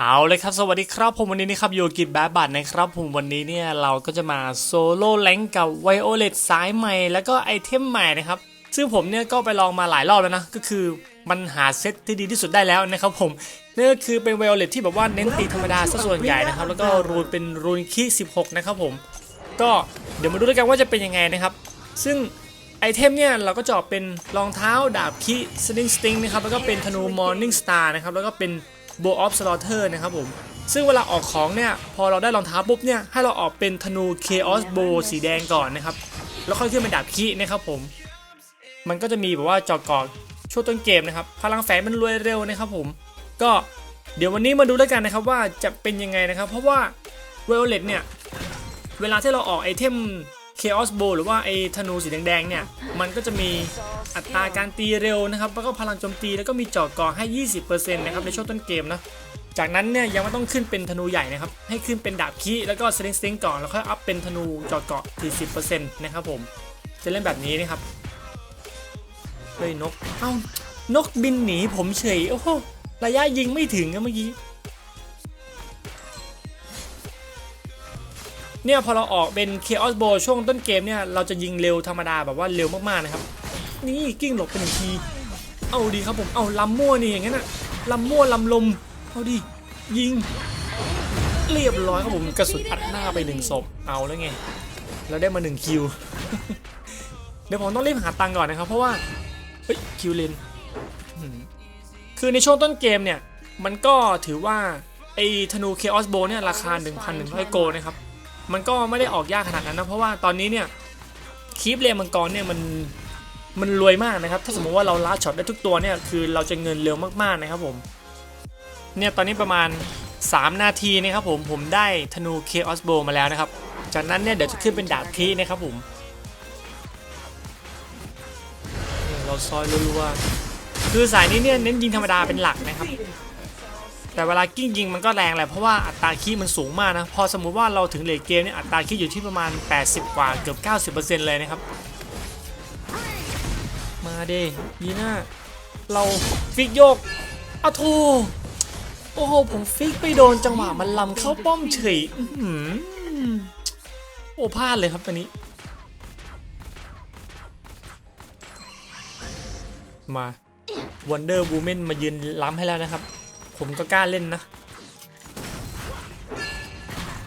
เอาเลยครับ สวัสดีครับผมวันนี้นะครับโยกิบแบบบัตนะครับผมวันนี้เนี่ยเราก็จะมาโซโล่แลงกับไวโอเลตสายใหม่ แล้วก็ไอเทมใหม่นะครับ ซึ่งผมเนี่ยก็ไปลองมาหลายรอบแล้วนะ ก็คือมันหาเซตที่ดีที่สุดได้แล้วนะครับผมนั่นก็คือเป็นไวโอเลตที่แบบว่าเน้นตีธรรมดาซะส่วนใหญ่นะครับ แล้วก็รูนเป็นรูนคี16 นะครับผม ก็เดี๋ยวมาดูด้วยกันว่าจะเป็นยังไงนะครับ ซึ่งไอเทมเนี่ยเราก็จะเป็นรองเท้าดาบคีสลิงสติงนะครับแล้วก็เป็นธนูมอร์นิ่งสตาร์นะครับแล้วก็เป็น โบออฟสลอเทอร์นะครับผมซึ่งเวลาออกของเนี่ย พอเราได้รองเท้าปุ๊บเนี่ย ให้เราออกเป็นธนูเคออสโบสีแดงก่อนนะครับ แล้วค่อยขึ้นเป็นดาบคีนะครับผม มันก็จะมีแบบว่าจอกอดช่วงต้นเกมนะครับ พลังแฝงมันรวยเร็วนะครับผม ก็เดี๋ยววันนี้มาดูด้วยกันนะครับว่าจะเป็นยังไงนะครับ เพราะว่าเวลเลตเนี่ย เวลาที่เราออกไอเทม Chaos Bow หรือว่าไอ้ธนูสีแดงๆเนี่ย มันก็จะมีอัตราการตีเร็วนะครับ แล้วก็พลังโจมตีแล้วก็มีจาะเกาะให้ 20%นะครับในช่วงต้นเกมนะ จากนั้นเนี่ยยังไม่ต้องขึ้นเป็นธนูใหญ่นะครับ ให้ขึ้นเป็นดาบคีแล้วก็สลิงสติงก่อนแล้วค่อยอัพเป็นธนูจาะเกาะ40%นะครับผม จะเล่นแบบนี้นะครับเฮ้ยนก เอ้านกบินหนีผมเฉย โอ้โห ระยะยิงไม่ถึงอะเมื่อกี้ เนี่ยพอเราออกเป็น Chaos Bow ช่วงต้นเกมเนี่ยเราจะยิงเร็วธรรมดาแบบว่าเร็วมากๆนะครับ นี่กิ้งหลบไปหนึ่งที เอาดีครับผมเอาลำมั่วนี่อย่างนั้นอะลำมั่วลำลมเอาดียิง เรียบร้อยครับผมกระสุนอัดหน้าไปหนึ่งศพเอาแล้วไงเราได้มาหนึ่งคิวเดี๋ยวผมต้องรีบหาตังค์ก่อนนะครับ เพราะว่าเฮ้ยคิวเลนคือในช่วงต้นเกมเนี่ย มันก็ถือว่าไอ้ธนูเคออสโบเนี่ยราคา 1,100 โกนะครับ มันก็ไม่ได้ออกยากขนาดนั้นนะเพราะว่าตอนนี้เนี่ยคีบเรียมังกรเนี่ยมันมันรวยมากนะครับ ถ้าสมมติว่าเราลัดช็อตได้ทุกตัวเนี่ยคือเราจะเงินเร็วมากๆนะครับผมเนี่ยตอนนี้ประมาณ 3 นาทีนะครับผมผมได้ธนูเคออสโบมาแล้วนะครับ จากนั้นเนี่ยเดี๋ยวจะขึ้นเป็นดาบคีนะครับผมเราซอยรัวๆคือสายนี้เนี่ยเน้นยิงธรรมดาเป็นหลักนะครับ แต่เวลากิ้งยิงมันก็แรงแหละเพราะว่าอัตราคีมันสูงมากนะ พอสมมุติว่าเราถึงเลทเกมเนี่ยอัตราคีอยู่ที่ประมาณ 80 กว่าเกือบ 90%เลยนะครับ มาเดยีน่าเราฟิกโยกอะโทโอ้โห ผมฟิกไปโดนจังหวะมันลำเข้าป้อมเฉยโอ้พลาดเลยครับตอนนี้ มา Wonder Woman มายืนล้ำให้แล้วนะครับ ผมก็กล้าเล่นนะ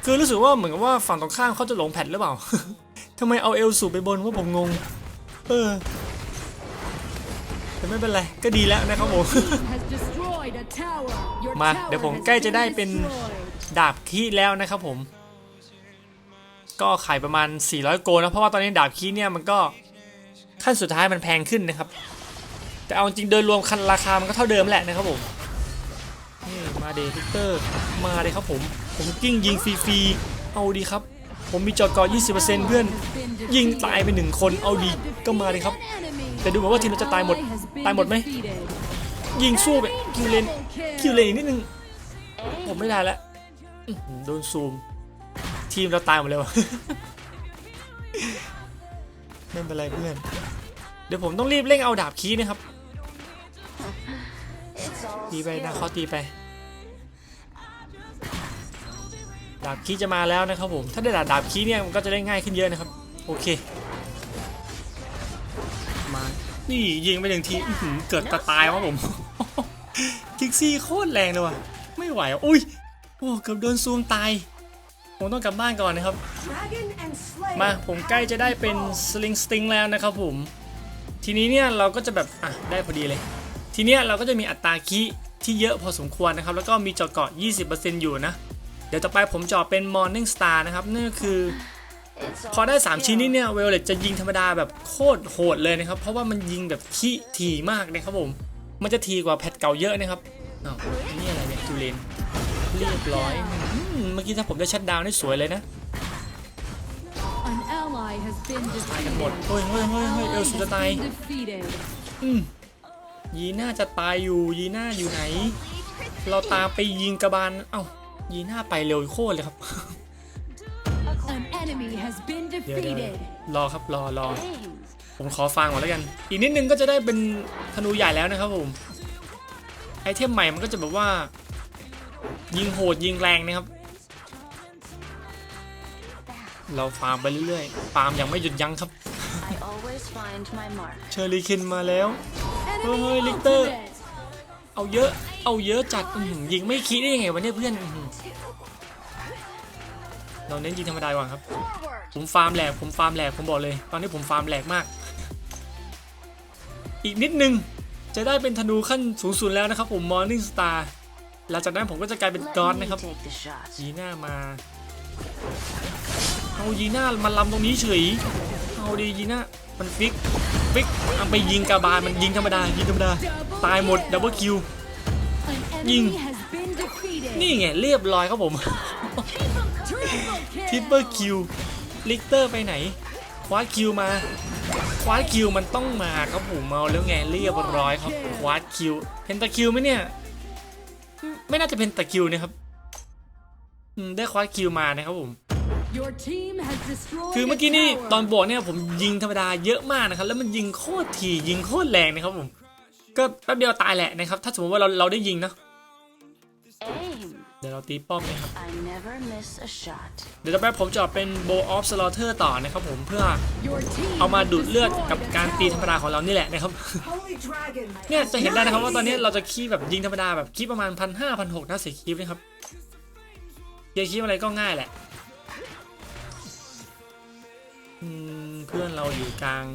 คือรู้สึกว่าเหมือนกับว่าฝั่งตรงข้ามเขาจะหลงแพทหรือเปล่าทำไมเอาเอลสูบไปบนว่าผมงง เออแต่ไม่เป็นไร ก็ดีแล้วนะครับผม มาเดี๋ยวผมใกล้จะได้เป็นดาบคีแล้วนะครับผม ก็ขายประมาณ 400 โกนะ เพราะว่าตอนนี้ดาบคีเนี่ยมันก็ขั้นสุดท้ายมันแพงขึ้นนะครับ แต่เอาจริงโดยรวมคันราคามันก็เท่าเดิมแหละนะครับผม เดพิกเตอร์มาเลยครับผม ผมกิ้งยิงฟรีๆเอาดีครับ ผมมีจอดกอ20%เพื่อนยิงตายไปหนึ่งคนเอาดีก็มาเลยครับ แต่ดูเหมือนว่าทีมเราจะตายหมดตายหมดไหมยิงสู้ไปคิวเลนคิวเลนอีกนิดนึงผมไม่ได้แล้วโดนซูม ทีมเราตายหมดเลยวะไม่เป็นไรเพื่อน เดี๋ยวผมต้องรีบเร่งเอาดาบคีนะครับ ตีไปนะเขาตีไป ดาบคีจะมาแล้วนะครับผมถ้าได้ดาบดาบคีเนี่ยมันก็จะได้ง่ายขึ้นเยอะนะครับ โอเค มานี่ยิงไปหนึ่งทีเกิดตะตายวะผมทิกซี่โคตรแรงเลยว่ะไม่ไหวอะอุ้ยโอ้เกือบโดนซูมตายผมต้องกลับบ้านก่อนนะครับ มาผมใกล้จะได้เป็นสลิงสติงแล้วนะครับผม ทีนี้เนี่ยเราก็จะแบบ อะ ได้พอดีเลย ทีเนี้ยเราก็จะมีอัตราคีที่เยอะพอสมควรนะครับ แล้วก็มีจาะเกาะ 20%อยู่นะ เดี๋ยวต่อไปผมเจาะเป็น Morning Star นะครับนั่นก็คือ พอได้ 3 ชิ้นนี้เนี่ยเวลเลตจะยิงธรรมดาแบบโคตรโหดเลยนะครับ เพราะว่ามันยิงแบบขี้ถี่มากนะครับผม มันจะทีกว่าแพทเก่าเยอะนะครับอ้าวอันนี่อะไรเนี่ยจูเลนเรียบร้อยอืมเมื่อกี้ถ้าผมได้ชัดดาวน์ได้สวยเลยนะตายกันหมดเฮ้ยเฮ้ยเฮ้ยเฮ้ยเอลสุดจะตายอืมยีน่าจะตายอยู่ยีน่าอยู่ไหน เราตามไปยิงกระบาลเอ้า ยีน่าไปเร็วโคตรเลยครับเดี๋ยวเดี๋ยวรอครับรอรอผมขอฟังก่อนแล้วกัน อีกนิดนึงก็จะได้เป็นธนูใหญ่แล้วนะครับผมไอเทมใหม่มันก็จะแบบว่า ยิงโหดยิงแรงนะครับ เราฟาร์มไปเรื่อยๆฟาร์มยังไม่หยุดยั้งครับ I always find my mark. เชอรีเคนมาแล้วเฮ้ย Enemy ลิกเตอร์ ultimate. เอาเยอะ เอาเยอะจัดอื้อหือยิงไม่คิดได้ยังไงวะเนี่ยเพื่อนอื้อหือเราเน้นยิงธรรมดาก่อนครับ Forward. ผมฟาร์มแหลกผมฟาร์มแหลกผมบอกเลย ตอนนี้ผมฟาร์มแหลกมาก อีกนิดนึงจะได้เป็นธนูขั้นสูงสุดแล้วนะครับผม Morning Star หลังจากนั้นผมก็จะกลายเป็น Let กอ d me นะครับ take the shot. ยีน่ามาเอายีน่ามาลำตรงนี้เฉยเอาดียีน่ามันฟิกฟิกเอาไปยิงกาบาลมันยิงธรรมดายิงธรรมดาตายหมดดับเบิลคิว An Nhìn. enemy has been defeated. นี่ไงเรียบร้อยครับผม Triple ทิป kill. เปอร์คิว ลิกเตอร์ไปไหน คว้าคิวมา คว้าคิวมันต้องมาครับผมเมาแล้วไงเรียบร้อยครับ คว้าคิว เพนตาคิวไหมเนี่ยอืมไม่น่าจะเป็นตะคิวนะครับอืมได้คว้าคิวมานะครับผม Your team has destroyed คือเมื่อ a กี้นี่ tower. ตอนบวกเนี่ยผมยิงธรรมดาเยอะมากนะครับ แล้วมันยิงโคตรถี่ยิงโคตรแรงนะครับผม ก็แป๊บเดียวตายแหละนะครับ ถ้าสมมติว่าเราเราได้ยิงเนาะ Aim. เดี๋ยวเราตีป้อมนะครับ I never miss a shot. เดี๋ยวต่อไปผมจะเอาเป็น Bow of Slaughter ต่อนะครับผมเพื่อ Your team เอามา has ดูดเลือดกับ destroyed a การตีธรรม tower. ดาของเรานี่แหละนะครับ Holy Dragon. เนี่ยจะเห็นได้นะครับว่าตอนนี้เราจะคีบแบบยิงธรรมดาแบบคีบประมาณพันห้าพันหกนะเสียคีบนะครับเกียร์คีบอะไรก็ง่ายแหละอืมเพื่อนเราอยู่กลาง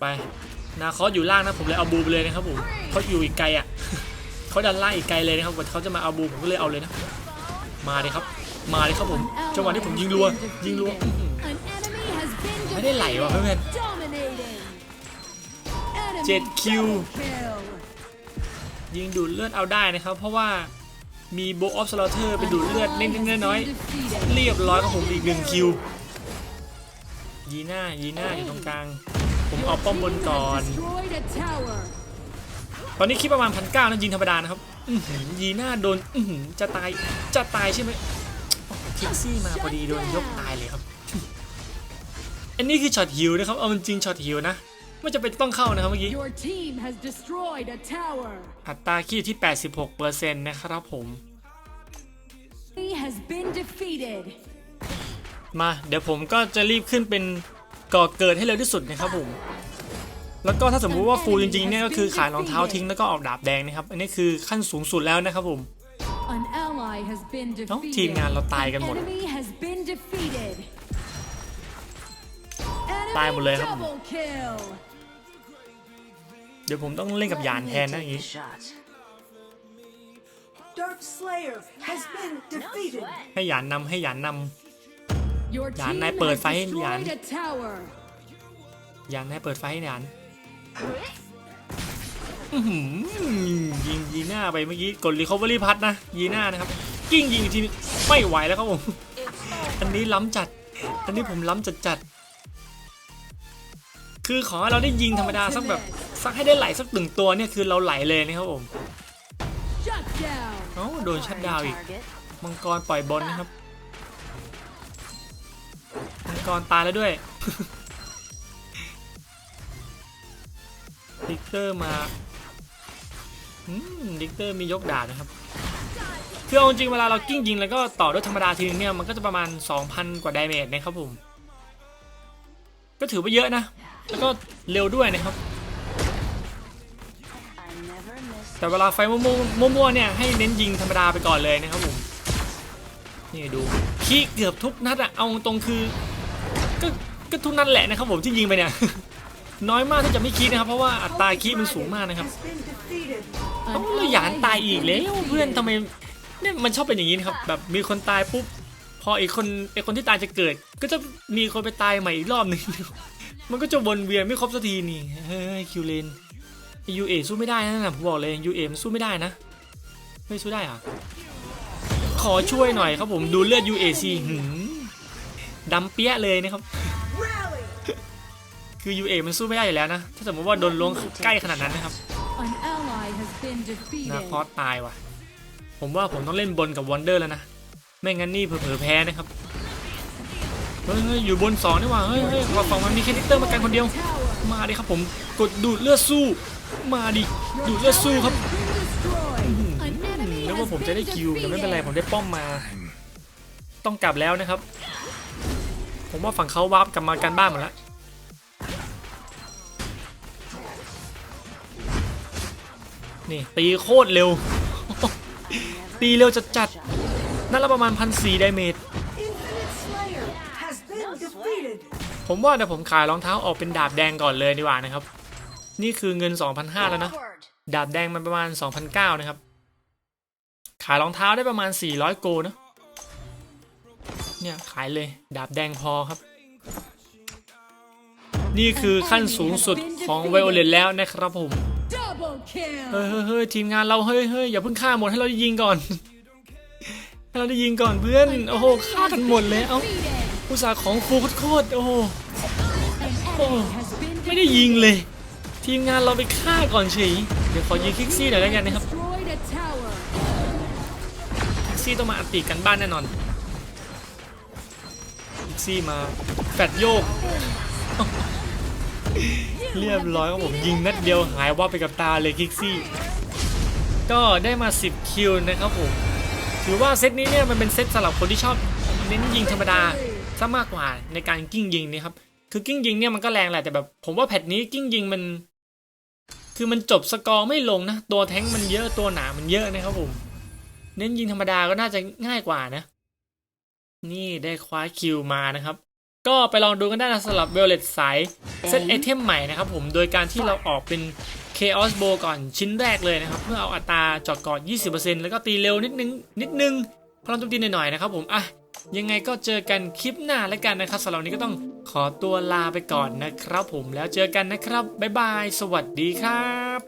ไปนาคอสอยู่ล่างนะผมเลยเอาบูไปเลยนะครับผมเขาอยู่อีกไกลอะ เขาดันไล่อีกไกลเลยนะครับเขาจะมาเอาบูผมก็เลยเอาเลยนะ มาเลยครับ มาเลยครับผม จังหวะที่ผมยิงรัว ยิงรัว ไม่ได้ไหลว่ะเพื่อนเจ็ดคิวยิงดูดเลือดเอาได้นะครับ เพราะว่ามีโบออฟสลอเทอร์ไปดูดเลือดเล็ ally กๆน้อยๆเรียบร้อยครับผมอีกหนึ่งคิวยีน่ายีน่าอยู่ตรงกลาง ผมเอาป้อมบนก่อน ตอนนี้คิดประมาณพันเก้านะยิงธรรมดานะครับอื้อหือยีน่าโดนอื้อหือจะตายจะตายใช่ไหมโอ้โหคิกซี่มาพอดีโดนยกตายเลยครับ อันนี้คือช็อตฮิวนะครับ เอามันจริงช็อตฮิวนะไม่จะเป็นต้องเข้านะครับเมื่อกี้ Your team has destroyed a tower. อัตราคิวที่ 86%นะครับผม He has been defeated. มาเดี๋ยวผมก็จะรีบขึ้นเป็นก่อเกิดให้เร็วที่สุดนะครับผม แล้วก็ถ้าสมมุติว่าฟูลจริงๆเนี่ยก็คือขายรองเท้าทิ้งแล้วก็ออกดาบแดงนะครับ อันนี้คือขั้นสูงสุดแล้วนะครับผม An ally has been เอ้า defeated. ทีมงานเราตายกันหมด An enemy has been defeated. ตายหมดเลย Enemy ครับ double kill. เดี๋ยวผมต้องเล่นกับ Let ยาน me แทนนะอย่าง take งี้ the shot. Dark Slayer has been defeated. ให้หยานนำให้หยานน Your ยาน team นายเปิด has ไฟให้หยาน destroyed a tower. ำหยานให้เปิดไฟให้หยาน อื้อหือยิงยีน่าไปเมื่อกี้กดรีคอเวอรี่พัดนะยีน่านะครับกิ้งยิงอีกทีนึงไม่ไหวแล้วครับผมอันนี้ล้ำจัด อันนี้ผมล้ำจัดจัดๆคือขอให้เราได้ยิงธรรมดาสักแบบสักให้ได้ไหลสักหนึ่งตัวเนี่ยคือเราไหลเลยนะครับผม Shut down. เอ้าโดนชัดดาวน์อีก Target. มังกรปล่อยบอลนะครับมังกรตายแล้วด้วย ดิกเตอร์มาดิกเตอร์มียกดาบนะครับคือเอาจริงเวลาเรากิ้งยิงแล้วก็ต่อด้วยธรรมดาทีนึงเนี่ยมันก็จะประมาณ 2,000 กว่าดาเมจนะครับผม ก็ถือว่าเยอะนะ แล้วก็เร็วด้วยนะครับ แต่เวลาไฟมั่วๆมั่วๆเนี่ยให้เน้นยิงธรรมดาไปก่อนเลยนะครับผม นี่ดูขี้เกือบทุกนัดอะเอาตรงคือก็ก็ทุกนัดแหละนะครับผมที่ยิงไปเนี่ย น้อยมากที่จะไม่คิดนะครับ เพราะว่าอัตราคีมันสูงมากนะครับ Has been defeated. เอ้าแล้วหยานตายอีกแล้วเพื่อนทำไมเนี่ยมันชอบเป็นอย่างนี้นะครับแบบมีคนตายปุ๊บพออีกคนไอคนที่ตายจะเกิด ก็จะมีคนไปตายใหม่อีกรอบหนึ่งมันก็จะวนเวียนไม่ครบสักทีนี่เฮ้ยคิวเลนยูเอสู้ไม่ได้นะนะผมบอกเลยยูเอมันสู้ไม่ได้นะไม่สู้ได้อะขอช่วยหน่อยครับผมดูเลือด UAC หืมดำเปี้ยเลยนะครับ คือ UA มันสู้ไม่ได้อยู่แล้วนะ ถ้าสมมติว่าโดนล้วงใกล้ขนาดนั้นนะครับ An ally has been นา defeated. คอสตายว่ะ ผมว่าผมต้องเล่นบนกับวอนเดอร์แล้วนะ ไม่งั้นนี่เผลอๆแพ้นะครับเฮ้ยเฮ้ยอยู่บนสองนี่หว่า เฮ้ยเฮ้ยขอฝั่งมันมีแค่นิกเตอร์มากันคนเดียว Tower. มาดิครับผม กดดูดเลือดสู้ มาดิ ดูดเลือดสู้ครับ Been destroyed. An enemy นึก has ว่าผมจะได้ been คิวแต่ไม่เป็นไร ผม defeated. ได้ป้อมมา ต้องกลับแล้วนะครับ ผมว่าฝั่งเขาวาร์ปกลับมากันบ้านหมดแล้ว นี่ตีโคตรเร็ว ตีเร็วจัดจัดๆนั่นละประมาณพันสี่ไดเมจผมว่าเดี๋ยวผมขายรองเท้าออกเป็นดาบแดงก่อนเลยดีกว่านะครับ นี่คือเงิน 2,500 แล้วนะ ดาบแดงมันประมาณ 2,900 นะครับ ขายรองเท้าได้ประมาณ 400 โกนะ เนี่ย ขายเลยดาบแดงพอครับ นี่คือขั้นสูงสุดของไวโอเลตแล้วนะครับผม เฮ้ยเฮ้ยเฮ้ยทีมงานเราเฮ้ยเฮ้ยอย่าเพิ่งฆ่าหมดให้เราได้ยิงก่อนให้เราได้ยิงก่อนเพื่อนโอ้โหฆ่ากันหมดเลยเอ้า Defeated. อุตส่าห์ของฟูโคตรๆโอ้โห An Oh. enemy has been ไม่ได้ยิงเลย ทีมงานเราไปฆ่าก่อนเฉยเดี๋ยวขอยิงคิกซี่หน่อยแล้วกันนะครับ destroyed a tower. คิกซี่ต้องมาอัดติกันบ้านแน่นอนคิกซี่มาแฟดโยก เรียบร้อยครับผมยิงนัดเดียวหายว่าบไปกับตาเลยคิกซี่ ก็ได้มา 10 คิวนะครับผมถือว่าเซตนี้เนี่ยมันเป็นเซตสำหรับคนที่ชอบเน้นยิงธรรมดาซะมากกว่าในการกิ้งยิงนะครับคือกิ้งยิงเนี่ยมันก็แรงแหละแต่แบบ ผมว่าแพทนี้กิ้งยิงมัน คือมันจบสกอร์ไม่ลงนะ ตัวแท้งมันเยอะตัวหนามันเยอะนะครับผม เน้นยิงธรรมดาก็น่าจะง่ายกว่านะ นี่ได้คว้าคิวมานะครับ ก็ไปลองดูกันได้นะสำหรับเวลเลตสายเซตไอเทมใหม่นะครับผมโดยการที่เราออกเป็น Chaos Bow ก่อนชิ้นแรกเลยนะครับ เพื่อเอาอัตราเจอดก่อน 20%แล้วก็ตีเร็วนิดนึง นิดนึงพลังโจมตีหน่อยๆนะครับผมอะยังไงก็เจอกันคลิปหน้าแล้วกันนะครับสำหรับวันนี้ก็ต้องขอตัวลาไปก่อนนะครับผมแล้วเจอกันนะครับ บ๊ายบาย สวัสดีครับ